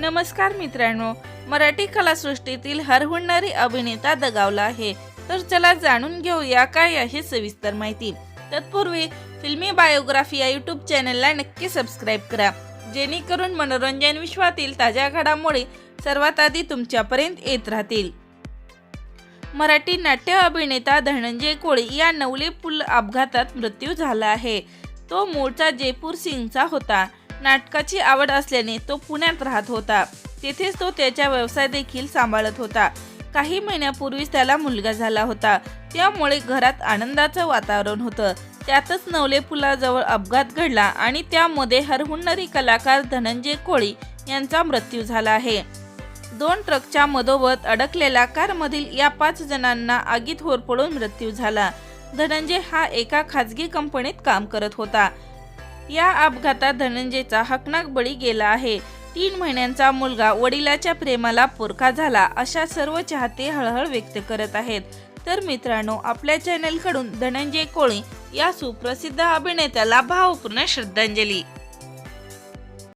नमस्कार मित्रांनो मराठी कलासृष्टीतील हरहुणणारी अभिनेता दगावला आहे. तर चला जाणून घेऊया काय आहे सविस्तर माहिती. तत्पूर्वी फिल्मी बायोग्राफी या यूट्यूब चॅनलला नक्की सबस्क्राईब करा. जेणेकरून मनोरंजन विश्वातील ताज्या घडामोडी सर्वात आधी तुमच्यापर्यंत येत राहतील. मराठी नाट्य अभिनेता धनंजय कोळी या नवले पूल अपघातात मृत्यू झाला आहे. तो मूळचा जयपूर सिंगचा होता. नाटकाची आवड असल्याने तो पुण्यात राहत होता. तेथेच तो त्याचा व्यवसाय देखील सांभाळत होता. काही महिन्यापूर्वीच त्याला मुलगा झाला होता. त्यामुळे घरात आनंदाचं वातावरण होतं. त्यातच नवले पुलाजवळ अपघात घडला आणि त्यामध्ये हरहुन्नरी कलाकार धनंजय कोळी यांचा मृत्यू झाला आहे. दोन ट्रकच्या मधोमध अडकलेल्या कारमधील या पाच जणांना आगीत होरपडून मृत्यू झाला. धनंजय हा एका खाजगी कंपनीत काम करत होता. या अपघातात धनंजयचा हकनाक बळी गेला आहे. तीन महिन्यांचा मुलगा वडिलाच्या प्रेमाला पोरखा झाला अशा सर्व चाहते हळहळ व्यक्त करत आहेत. तर मित्रांनो आपल्या चॅनलकडून धनंजय कोळी या सुप्रसिद्ध अभिनेत्याला भावपूर्ण श्रद्धांजली.